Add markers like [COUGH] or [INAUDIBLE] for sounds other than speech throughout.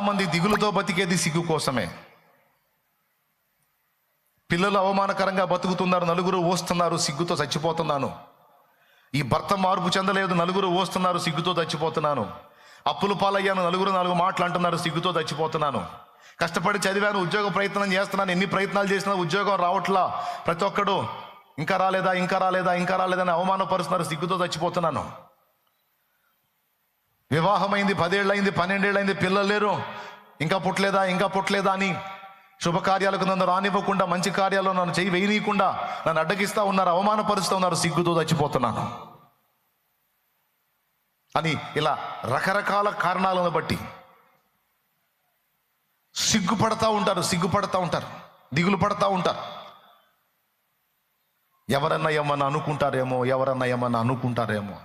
మంది దిగులుతో బతికేది సిగ్గు కోసమే. పిల్లలు అవమానకరంగా బతుకుతున్నారు నలుగురు ఓస్తున్నారు సిగ్గుతో చచ్చిపోతున్నాను. ఈ భర్త మార్పు చెందలేదు నలుగురు ఓస్తున్నారు సిగ్గుతో చచ్చిపోతున్నాను. అప్పులు పాలయ్యాను నలుగురు నాలుగు మాటలు అంటున్నారు సిగ్గుతో చచ్చిపోతున్నాను. కష్టపడి చదివాను ఉద్యోగ ప్రయత్నం చేస్తున్నాను ఎన్ని ప్రయత్నాలు చేసినా ఉద్యోగం రావట్లా. ప్రతి ఒక్కడు ఇంకా రాలేదా ఇంకా రాలేదా ఇంకా రాలేదని అవమానపరుస్తున్నారు సిగ్గుతో చచ్చిపోతున్నాను. వివాహమైంది పదేళ్ళైంది పన్నెండేళ్ళైంది పిల్లలు లేరు. ఇంకా పుట్టలేదా ఇంకా పుట్టలేదా అని శుభకార్యాలకు నన్ను రానివ్వకుండా మంచి కార్యాలు నన్ను చేయి వేయనీయకుండా నన్ను అడ్డగిస్తూ ఉన్నారు అవమానపరుస్తూ ఉన్నారు సిగ్గుతో చచ్చిపోతున్నాను. అని ఇలా రకరకాల కారణాలను బట్టి సిగ్గుపడతా ఉంటారు సిగ్గుపడతా ఉంటారు దిగులు పడతా ఉంటారు. ఎవరన్నా ఏమన్నా అనుకుంటారేమో ఎవరన్నా ఏమన్నా అనుకుంటారేమో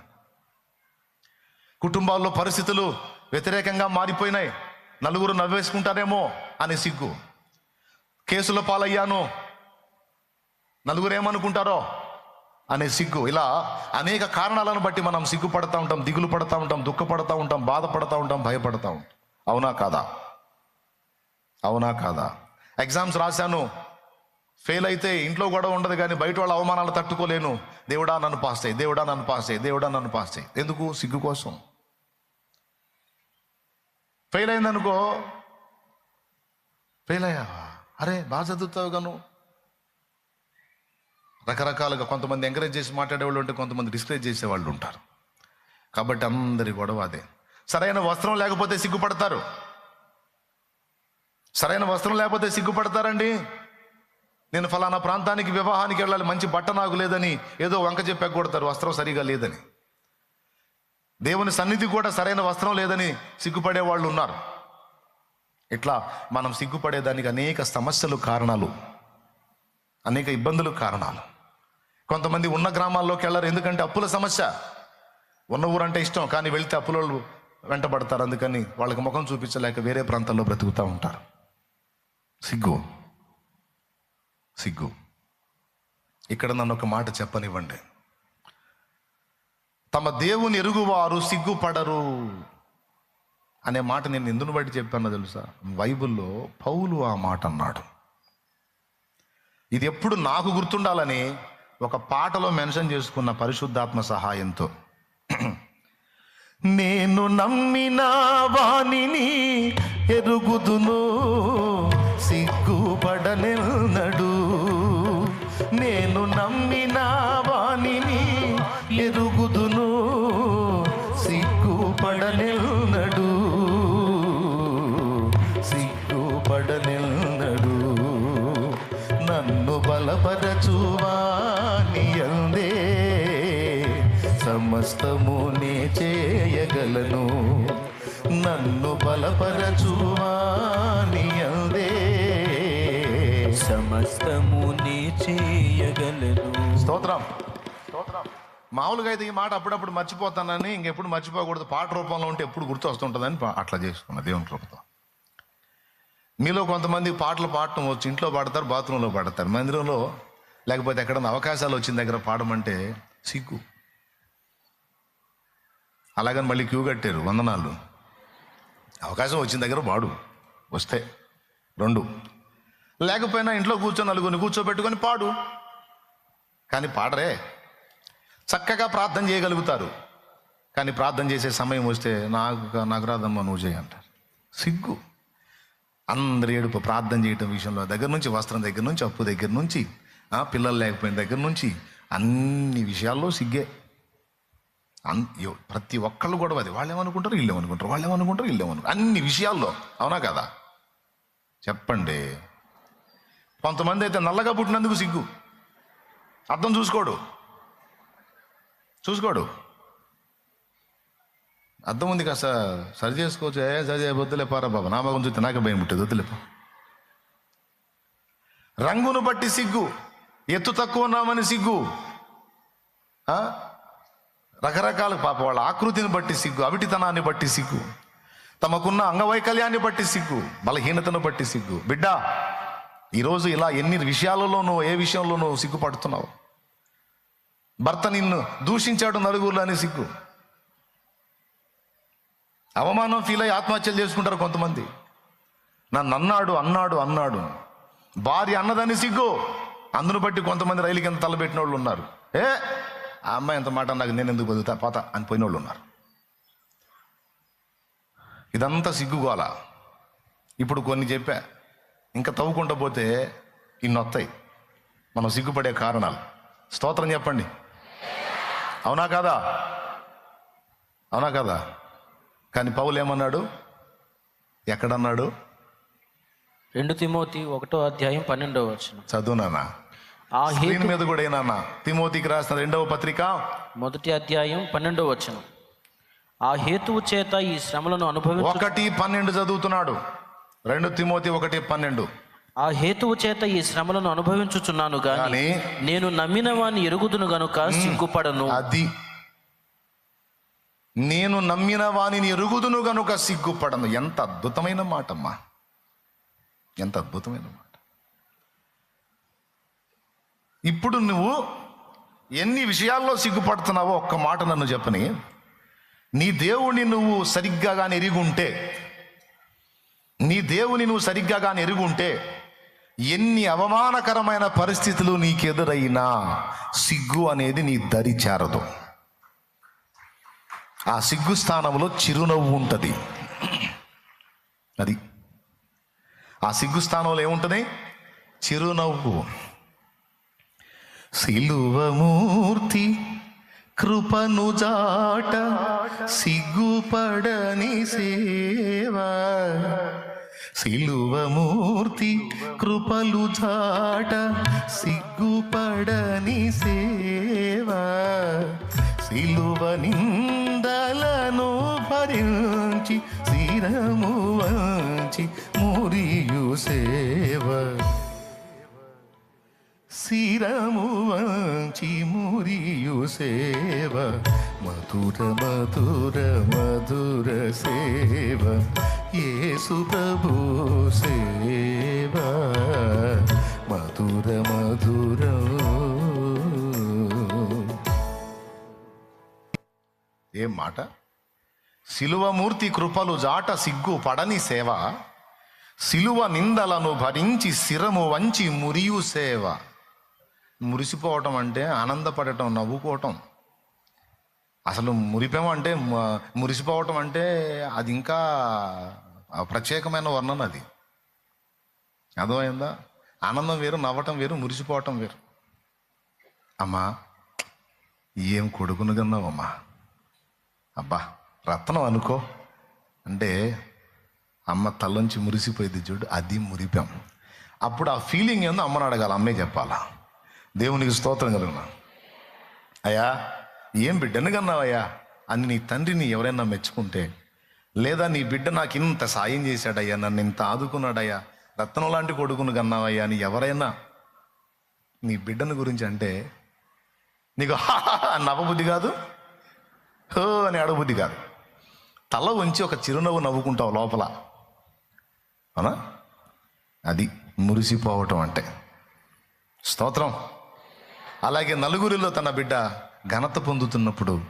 కుటుంబాల్లో పరిస్థితులు వ్యతిరేకంగా మారిపోయినాయి. నలుగురు నవ్వేసుకుంటారేమో అని సిగ్గు. కేసుల పాలయ్యాను. నలుగురు ఏమనుకుంటారో అనే సిగ్గు. ఇలా అనేక కారణాలను బట్టి మనం సిగ్గుపడతా ఉంటాం దిగులు పడతా ఉంటాం దుఃఖపడతా ఉంటాం బాధపడతా ఉంటాం భయపడతా ఉంటాం. అవునా కాదా? అవునా కాదా? ఎగ్జామ్స్ రాశాను. ఫెయిల్ అయితే ఇంట్లో గొడవ ఉండదు కానీ బయట వాళ్ళ అవమానాలు తట్టుకోలేను. దేవుడా నన్ను పాస్ చేయి దేవుడా నన్ను పాస్ చేయి దేవుడా నన్ను పాస్ చేయి. ఎందుకు? సిగ్గు కోసం. ఫెయిల్ అయిందనుకో ఫెయిల్ అయ్యావా అరే బాగా చదువుతావు గాను రకరకాలుగా కొంతమంది ఎంకరేజ్ చేసి మాట్లాడేవాళ్ళు ఉంటే కొంతమంది డిస్కరేజ్ చేసేవాళ్ళు ఉంటారు. కాబట్టి అందరి గొడవ అదే. సరైన వస్త్రం లేకపోతే సిగ్గుపడతారు. సరైన వస్త్రం లేకపోతే సిగ్గుపడతారండి. నేను ఫలానా ప్రాంతానికి వివాహానికి వెళ్ళాలి మంచి బట్ట నాకు లేదని ఏదో వంక చెప్పి కొడతారు వస్త్రం సరిగా లేదని. దేవుని సన్నిధి కూడా సరైన వస్త్రం లేదని సిగ్గుపడే వాళ్ళు ఉన్నారు. ఇట్లా మనం సిగ్గుపడేదానికి అనేక సమస్యలు కారణాలు అనేక ఇబ్బందులు కారణాలు. కొంతమంది ఉన్న గ్రామాల్లోకి వెళ్ళరు ఎందుకంటే అప్పుల సమస్య. ఉన్న ఊరంటే ఇష్టం కానీ వెళితే అప్పుల వెంటబడతారు అందుకని వాళ్ళకి ముఖం చూపించలేక వేరే ప్రాంతాల్లో బ్రతుకుతూ ఉంటారు. సిగ్గు. సిగ్గు. ఇక్కడ నన్ను ఒక మాట చెప్పనివ్వండి. తమ దేవుని ఎరుగువారు సిగ్గుపడరు అనే మాట నేను ఎందును బట్టి చెప్పానో తెలుసా? బైబిల్లో పౌలు ఆ మాట అన్నాడు. ఇది ఎప్పుడు నాకు గుర్తుండాలని ఒక పాటలో మెన్షన్ చేసుకున్న పరిశుద్ధాత్మ సహాయంతో. [CLEARS THROAT] నేను నమ్మిన వాణిని ఎరుగుదును సిగ్గుపడలే చేయగలను నన్ను బలపరచువాని అందే. సమస్తము నీ చేయగలను. స్తోత్రం స్తోత్రం. మామూలుగా అయితే ఈ మాట అప్పుడప్పుడు మర్చిపోతానని ఇంకెప్పుడు మర్చిపోకూడదు. పాట రూపంలో ఉంటే ఎప్పుడు గుర్తు వస్తుంటుందని అట్లా చేసుకున్నా దేవుని కృపతో. మీలో కొంతమంది పాటలు పాడటం వచ్చి ఇంట్లో పాడతారు బాత్రూంలో పాడతారు. మందిరంలో లేకపోతే ఎక్కడన్నా అవకాశాలు వచ్చిన దగ్గర పాడమంటే సిగ్గు. అలాగని మళ్ళీ క్యూ కట్టారు వందనాలు. అవకాశం వచ్చిన దగ్గర పాడు వస్తే రెండు. లేకపోయినా ఇంట్లో కూర్చొని నలుగురిని కూర్చోబెట్టుకొని పాడు. కానీ పాడరే. చక్కగా ప్రార్థన చేయగలుగుతారు. కానీ ప్రార్థన చేసే సమయం వస్తే నాకు నాకు రాదమ్మా నువ్వు చేయి అంటారు. సిగ్గు. అందరి ఏడుపు ప్రార్థన చేయటం విషయంలో దగ్గర నుంచి వస్త్రం దగ్గర నుంచి అప్పు దగ్గర నుంచి పిల్లలు లేకపోయిన దగ్గర నుంచి అన్ని విషయాల్లో సిగ్గే. ప్రతి ఒక్కళ్ళు కూడా అది. వాళ్ళు ఏమనుకుంటారు వీళ్ళు ఏమనుకుంటారు వాళ్ళు ఏమనుకుంటారు వీళ్ళు ఏమనుకుంటారు అన్ని విషయాల్లో. అవునా కదా? చెప్పండి. కొంతమంది అయితే నల్లగా పుట్టినందుకు సిగ్గు. అర్థం చూసుకోడు. చూసుకోడు. అర్థం ఉంది కాస్త. సరి చేసుకోవచ్చు. ఏ సరి వద్దులే పారా బాబా. నా భాగం చూస్తే నాకే భయం పుట్టేది. వద్దులేపా రంగును బట్టి సిగ్గు. ఎత్తు తక్కువ ఉన్నామని సిగ్గు. ఆ? రకరకాల పాప వాళ్ళ ఆకృతిని బట్టి సిగ్గు అవిటితనాన్ని బట్టి సిగ్గు. తమకున్న అంగవైకల్యాన్ని బట్టి సిగ్గు బలహీనతను బట్టి సిగ్గు. బిడ్డ ఈరోజు ఇలా ఎన్ని విషయాలలోనూ ఏ విషయంలోనూ సిగ్గుపడుతున్నావు? భర్త నిన్ను దూషించాడు నలుగురులో అని సిగ్గు. అవమానం ఫీల్ అయ్యి ఆత్మహత్యలు చేసుకుంటారు కొంతమంది. నన్ను అన్నాడు అన్నాడు అన్నాడు. భార్య అన్నదాన్ని సిగ్గు. అందును బట్టి కొంతమంది రైలు కింద తలబెట్టిన వాళ్ళు ఉన్నారు. ఏ? ఆ అమ్మాయి ఎంత మాట నాకు నేను ఎందుకు బతుకుతా? పోత అని పోయిన వాళ్ళు ఉన్నారు. ఇదంతా సిగ్గుగోల ఇప్పుడు కొన్ని చెప్పా. ఇంకా తవ్వుకుంటూ పోతే ఇన్ని వస్తాయి. మనం సిగ్గుపడే కారణాలు. స్తోత్రం చెప్పండి. అవునా కాదా? అవునా కదా? కానీ పౌలు ఏమన్నాడు? ఎక్కడన్నాడు? రెండు తిమోతి ఒకటో అధ్యాయం పన్నెండవ వచనం. చదువు నాన్న. ఆ స్క్రీన్ మీద కూడా ఏనాన్న? తిమోతికి రాసిన రెండవ పత్రిక? మొదటి అధ్యాయం పన్నెండవ వచనం. ఆ హేతువు చేత ఈ శ్రమలను అనుభవించు ఒకటి పన్నెండు చదువుతున్నాడు. రెండు తిమోతి ఒకటి పన్నెండు. ఆ హేతువు చేత ఈ శ్రమలను అనుభవించుచున్నాను గాని కానీ నేను నమ్మిన వాని ఎరుగుదును గనుక సిగ్గుపడను. అది. నేను నమ్మిన వానిని ఎరుగుదును గనుక సిగ్గుపడను. ఎంత అద్భుతమైన మాటమ్మా. ఎంత అద్భుతమైన మాట ఇప్పుడు నువ్వు ఎన్ని విషయాల్లో సిగ్గుపడుతున్నావో ఒక్క మాట నన్ను చెప్పని నీ దేవుని నువ్వు సరిగ్గా కానీ ఎరుగుంటే నీ దేవుని నువ్వు సరిగ్గా కానీ ఎరుగుంటే ఎన్ని అవమానకరమైన పరిస్థితులు నీకెదురైనా సిగ్గు అనేది నీ దరి చేరదు. ఆ సిగ్గు స్థానంలో చిరునవ్వు ఉంటుంది. అది. ఆ సిగ్గు స్థానంలో ఏముంటుంది? చిరునవ్వు. సిలువమూర్తి కృపను జాట సిగ్గుపడని సేవా. సిలువమూర్తి కృపలు జాట సిగ్గుపడని సేవా. సిలువ నిందలను భరించి శిరము వంచి మురియు సేవ. శిరము వంచి మురియు సేవ. మధుర మధుర మధుర సేవ. యేసు ప్రభు సేవ. మధుర మధుర. ఏం మాట? శిలువమూర్తి కృపలు జాట సిగ్గు పడని సేవ. సిలువ నిందలను భరించి శిరము వంచి మురియు సేవ. మురిసిపోవటం అంటే ఆనందపడటం నవ్వుకోవటం. అసలు మురిపం అంటే మురిసిపోవటం అంటే అది ఇంకా ప్రత్యేకమైన వర్ణన అది. అర్థమైందా? ఆనందం వేరు నవ్వటం వేరు మురిసిపోవటం వేరు. అమ్మా ఏం కొడుకును కన్నావమ్మా అబ్బా రత్నం అనుకో. అంటే అమ్మ తల్లోంచి మురిసిపోయింది చూడు అది మురిపాం. అప్పుడు ఆ ఫీలింగ్ ఏందో అమ్మని అడగాలి అమ్మే చెప్పాలా? దేవునికి స్తోత్రం కలుగునా. అయ్యా ఏం బిడ్డను కన్నావయ్యా అని నీ తండ్రిని ఎవరైనా మెచ్చుకుంటే లేదా నీ బిడ్డ నాకు ఇంత సాయం చేశాడయ్యా నన్ను ఇంత ఆదుకున్నాడయ్యా రత్నం లాంటి కొడుకును కన్నావయ్యా అని ఎవరైనా నీ బిడ్డను గురించి అంటే నీకు నవ్వబుద్ధి కాదు? హో అని అడబుద్ధి కాదు. తల ఉంచి ఒక చిరునవ్వు నవ్వుకుంటావు లోపల. అవునా? అది మురిసిపోవటం అంటే. స్తోత్రం. అలాగే నలుగురిలో తన బిడ్డ ఘనత పొందుతున్నప్పుడు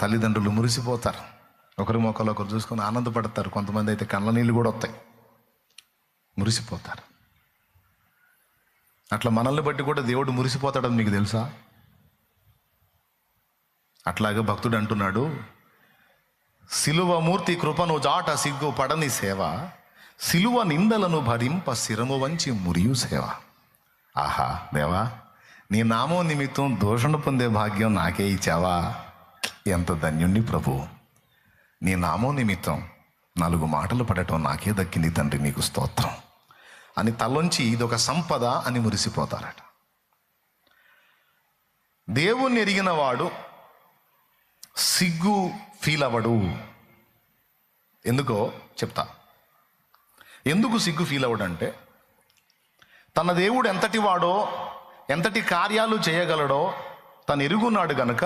తల్లిదండ్రులు మురిసిపోతారు. ఒకరి మొక్కలు ఒకరు చూసుకొని ఆనందపడతారు. కొంతమంది అయితే కళ్ళ నీళ్ళు కూడా వస్తాయి. మురిసిపోతారు. అట్లా మనల్ని బట్టి కూడా దేవుడు మురిసిపోతాడని మీకు తెలుసా? అట్లాగే భక్తుడు అంటున్నాడు శిలువ మూర్తి కృపను జాట సిగ్గు పడని సేవ సిలువ నిందలను భరింప శిరము వంచి మురియు సేవ. ఆహా దేవా నీ నామం నిమిత్తం దోషణ పొందే భాగ్యం నాకే ఇచ్చావా? ఎంత ధన్యుణ్ణి ప్రభు. నీ నామం నిమిత్తం నాలుగు మాటలు పడటం నాకే దక్కింది తండ్రి నీకు స్తోత్రం. అని తలొంచి ఇదొక సంపద అని మురిసిపోతారట. దేవుణ్ణి ఎరిగిన వాడు సిగ్గు ఫీల్ అవ్వడు. ఎందుకో చెప్తా. ఎందుకు సిగ్గు ఫీల్ అవ్వడంటే తన దేవుడు ఎంతటి వాడో ఎంతటి కార్యాలు చేయగలడో తను ఎరుగున్నాడు గనుక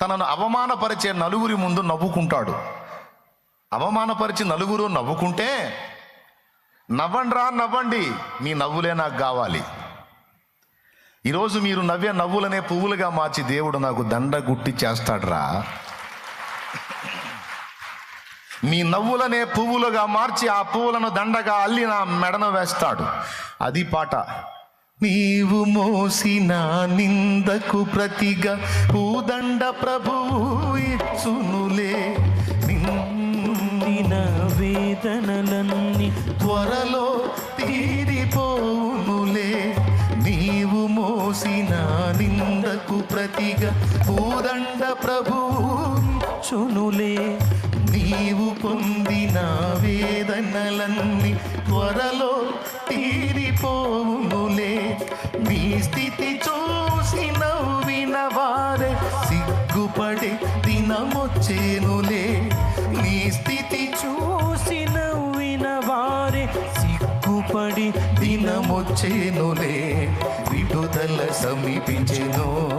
తనను అవమానపరిచే నలుగురి ముందు నవ్వుకుంటాడు. అవమానపరిచి నలుగురు నవ్వుకుంటే నవ్వండ్రా నవ్వండి మీ నవ్వులే నాకు కావాలి. ఈరోజు మీరు నవ్వే నవ్వులనే పువ్వులుగా మార్చి దేవుడు నాకు దండ గుట్టి చేస్తాడ్రా. మీ నవ్వులనే పువ్వులుగా మార్చి ఆ పువ్వులను దండగా అల్లి నా మెడను వేస్తాడు. అది పాట. నీవు మోసిన నిందకు ప్రతిగా పూదండ ప్రభువు ఇచ్చునులే. నిందిన వేదనలన్నీ త్వరలో తీరిపోనులే నీవు మోసిన నిందకు ప్రతిగా పూదండ ప్రభువు చునులే నీవు పొందిన వేదనలన్నీ త్వరలో తీరిపోవునులే. నీ స్థితి చూసి నవ్విన వారే సిగ్గుపడే దినమొచ్చేనులే. నీ స్థితి చూసి నవ్విన వారే సిగ్గుపడి దినమొచ్చేనులే. విడుదల సమీపించెను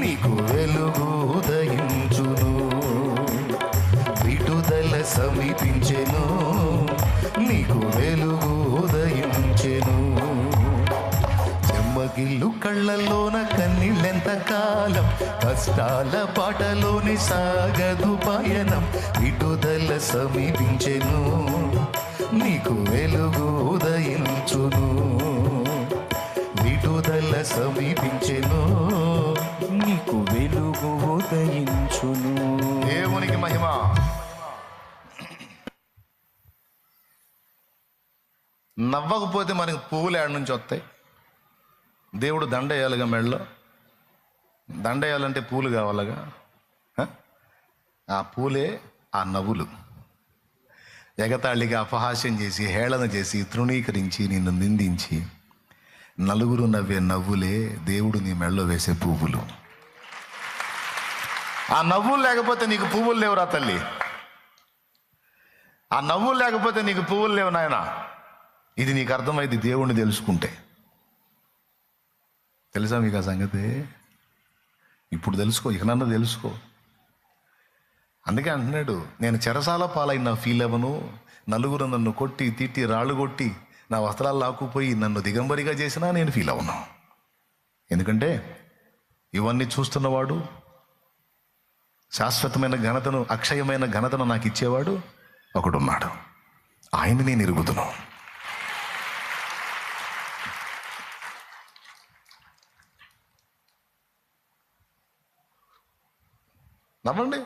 నీకు వెలుగు సమీపించెను నీకు వెలుగు ఉదయించెను. చెమ్మగిల్లు కళ్ళల్లోన కన్నీళ్ళెంత కాలం కష్టాల పాటలోని సాగదు పయనం విడుదల సమీపించెను నీకు వెలుగు ఉదయించును. విడుదల సమీపించెను నీకు వెలుగు ఉదయించును. దేవునికి మహిమ. నవ్వకపోతే మనకి పువ్వులు ఏడ నుంచి వస్తాయి? దేవుడు దండ వేయాలిగా మెడలో? దండ వేయాలంటే పూలు కావాలగా? ఆ పూలే ఆ నవ్వులు. ఎగతాళిగా అపహాస్యం చేసి హేళన చేసి తృణీకరించి నిన్ను నిందించి నలుగురు నవ్వే నవ్వులే దేవుడు నీ మెడలో వేసే పువ్వులు. ఆ నవ్వులు లేకపోతే నీకు పువ్వులు లేవురా తల్లి? ఆ నవ్వులు లేకపోతే నీకు పువ్వులు లేవు నాయనా. ఇది నీకు అర్థమైంది దేవుణ్ణి తెలుసుకుంటే. తెలుసా మీకు ఆ సంగతి? ఇప్పుడు తెలుసుకో ఇక నన్ను తెలుసుకో. అందుకే అంటున్నాడు నేను చెరసాల పాలైన ఫీల్ అవ్వను నలుగురు నన్ను కొట్టి తిట్టి రాళ్ళు కొట్టి నా వస్త్రాలు లాక్కుపోయి నన్ను దిగంబరిగా చేసినా నేను ఫీల్ అవ్వను ఎందుకంటే ఇవన్నీ చూస్తున్నవాడు శాశ్వతమైన ఘనతను అక్షయమైన ఘనతను నాకు ఇచ్చేవాడు ఒకడున్నాడు. ఆయన నేను ఇరుగుతున్నాను నవ్వండి